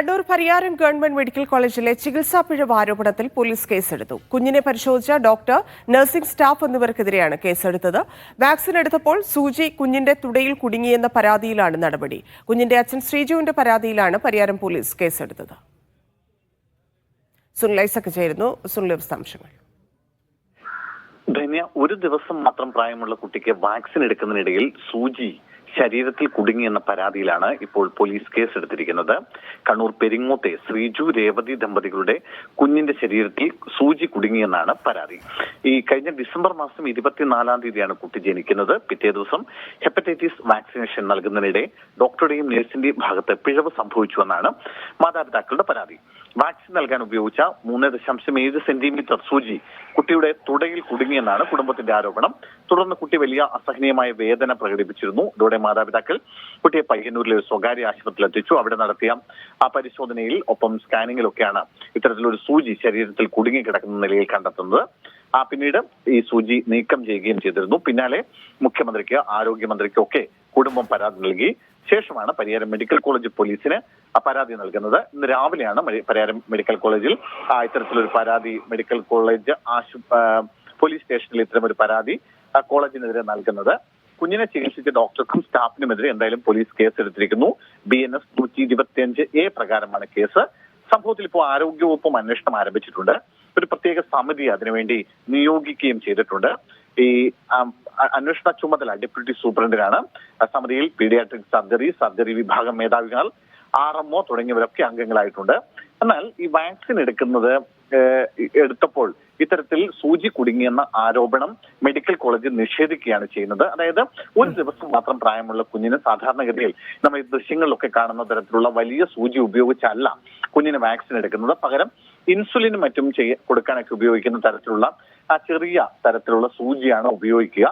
Kannur Pariyaram government medical കോളേജിലെ ചികിത്സാ പിഴവ് ആരോപണത്തിൽ പോലീസ് കേസെടുത്തു. കുഞ്ഞിനെ പരിശോധിച്ച ഡോക്ടർ നഴ്സിംഗ് സ്റ്റാഫ് എന്നിവർക്കെതിരെയാണ് കേസെടുത്തത്. വാക്സിൻ എടുത്തപ്പോൾ സൂചി കുഞ്ഞിന്റെ തുടയിൽ കുടുങ്ങിയെന്ന പരാതിയിലാണ് നടപടി. കുഞ്ഞിന്റെ അച്ഛൻ ശ്രീജുവിന്റെ പരാതിയിലാണ് പരിയാരം പോലീസ് കേസെടുത്തത്. സുനിൽ ധന്യ ഒരു ദിവസം മാത്രം പ്രായമുള്ള കുട്ടിക്ക് വാക്സിൻ എടുക്കുന്നതിനിടയിൽ സൂചി ശരീരത്തിൽ കുടുങ്ങിയെന്ന പരാതിയിലാണ് ഇപ്പോൾ പോലീസ് കേസെടുത്തിരിക്കുന്നത്. കണ്ണൂർ പെരിങ്ങോത്തെ ശ്രീജു രേവതി ദമ്പതികളുടെ കുഞ്ഞിന്റെ ശരീരത്തിൽ സൂചി കുടുങ്ങിയെന്നാണ് പരാതി. ഈ കഴിഞ്ഞ ഡിസംബർ മാസം ഇരുപത്തിനാലാം തീയതിയാണ് കുട്ടി ജനിക്കുന്നത്. പിറ്റേ ദിവസം ഹെപ്പറ്റൈറ്റിസ് വാക്സിനേഷൻ നൽകുന്നതിനിടെ ഡോക്ടറുടെയും നഴ്സിന്റെയും ഭാഗത്ത് പിഴവ് സംഭവിച്ചുവെന്നാണ് മാതാപിതാക്കളുടെ പരാതി. വാക്സിൻ നൽകാൻ ഉപയോഗിച്ച മൂന്ന് ദശാംശം ഏഴ് സെന്റിമീറ്റർ സൂചി കുട്ടിയുടെ തുടയിൽ കുടുങ്ങിയെന്നാണ് കുടുംബത്തിന്റെ ആരോപണം. തുടർന്ന് കുട്ടി വലിയ അസഹനീയമായ വേദന പ്രകടിപ്പിച്ചിരുന്നു. ഇതോടെ മാതാപിതാക്കൾ. കുട്ടിയെ പയ്യന്നൂരിലെ ഒരു സ്വകാര്യ ആശുപത്രിയിൽ എത്തിച്ചു. അവിടെ നടത്തിയ ആ പരിശോധനയിൽ ഒപ്പം സ്കാനിങ്ങിലൊക്കെയാണ് ഇത്തരത്തിലൊരു സൂചി ശരീരത്തിൽ കുടുങ്ങിക്കിടക്കുന്ന നിലയിൽ കണ്ടെത്തുന്നത്. ആ പിന്നീട് ഈ സൂചി നീക്കം ചെയ്യുകയും ചെയ്തിരുന്നു. പിന്നാലെ മുഖ്യമന്ത്രിക്ക് ആരോഗ്യമന്ത്രിക്കും ഒക്കെ കുടുംബം പരാതി നൽകി. ശേഷമാണ് പരിയാരം മെഡിക്കൽ കോളേജ് പോലീസിന് പരാതി നൽകുന്നത്. ഇന്ന് രാവിലെയാണ് പരിയാരം മെഡിക്കൽ കോളേജിൽ ഇത്തരത്തിലൊരു പരാതി മെഡിക്കൽ കോളേജ് ആശു പോലീസ് സ്റ്റേഷനിൽ ഇത്തരം ഒരു പരാതി കോളേജിനെതിരെ നൽകുന്നത്. കുഞ്ഞിനെ ചികിത്സിച്ച ഡോക്ടർക്കും സ്റ്റാഫിനുമെതിരെ എന്തായാലും പോലീസ് കേസ് എടുത്തിരിക്കുന്നു. ബി എൻ എസ് നൂറ്റി ഇരുപത്തിയഞ്ച് എ പ്രകാരമാണ് കേസ്. സംഭവത്തിൽ ഇപ്പോൾ ആരോഗ്യവകുപ്പും അന്വേഷണം ആരംഭിച്ചിട്ടുണ്ട്. ഒരു പ്രത്യേക സമിതി അതിനുവേണ്ടി നിയോഗിക്കുകയും ചെയ്തിട്ടുണ്ട്. ഈ അന്വേഷണ ചുമതല ഡെപ്യൂട്ടി സൂപ്രണ്ടിനാണ്. സമിതിയിൽ പീഡിയാട്രിക് സർജറി സർജറി വിഭാഗം മേധാവികൾ ആർ എം ഒ തുടങ്ങിയവരൊക്കെ അംഗങ്ങളായിട്ടുണ്ട്. എന്നാൽ ഈ വാക്സിൻ എടുക്കുന്നത് എടുത്തപ്പോൾ ഇത്തരത്തിൽ സൂചി കുടുങ്ങിയെന്ന ആരോപണം മെഡിക്കൽ കോളേജ് നിഷേധിക്കുകയാണ് ചെയ്യുന്നത്. അതായത് ഒരു ദിവസം മാത്രം പ്രായമുള്ള കുഞ്ഞിന് സാധാരണഗതിയിൽ നമ്മൾ ഈ ദൃശ്യങ്ങളിലൊക്കെ കാണുന്ന തരത്തിലുള്ള വലിയ സൂചി ഉപയോഗിച്ചല്ല കുഞ്ഞിന് വാക്സിൻ എടുക്കുന്നത്. പകരം ഇൻസുലിനും മറ്റും ചെയ്യ കൊടുക്കാനൊക്കെ ഉപയോഗിക്കുന്ന തരത്തിലുള്ള ആ ചെറിയ തരത്തിലുള്ള സൂചിയാണ് ഉപയോഗിക്കുക.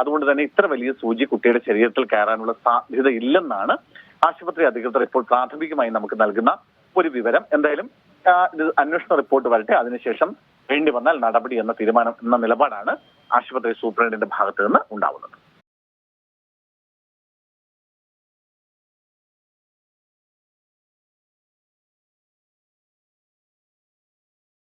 അതുകൊണ്ട് തന്നെ ഇത്ര വലിയ സൂചി കുട്ടിയുടെ ശരീരത്തിൽ കയറാനുള്ള സാധ്യത ഇല്ലെന്നാണ് ആശുപത്രി അധികൃതർ ഇപ്പോൾ പ്രാഥമികമായി നമുക്ക് നൽകുന്ന ഒരു വിവരം. എന്തായാലും അന്വേഷണ റിപ്പോർട്ട് വരട്ടെ. അതിനുശേഷം വേണ്ടി വന്നാൽ നടപടി എന്ന തീരുമാനം എന്ന നിലപാടാണ് ആശുപത്രി സൂപ്രണ്ടിന്റെ ഭാഗത്ത് നിന്ന് ഉണ്ടാവുന്നത്.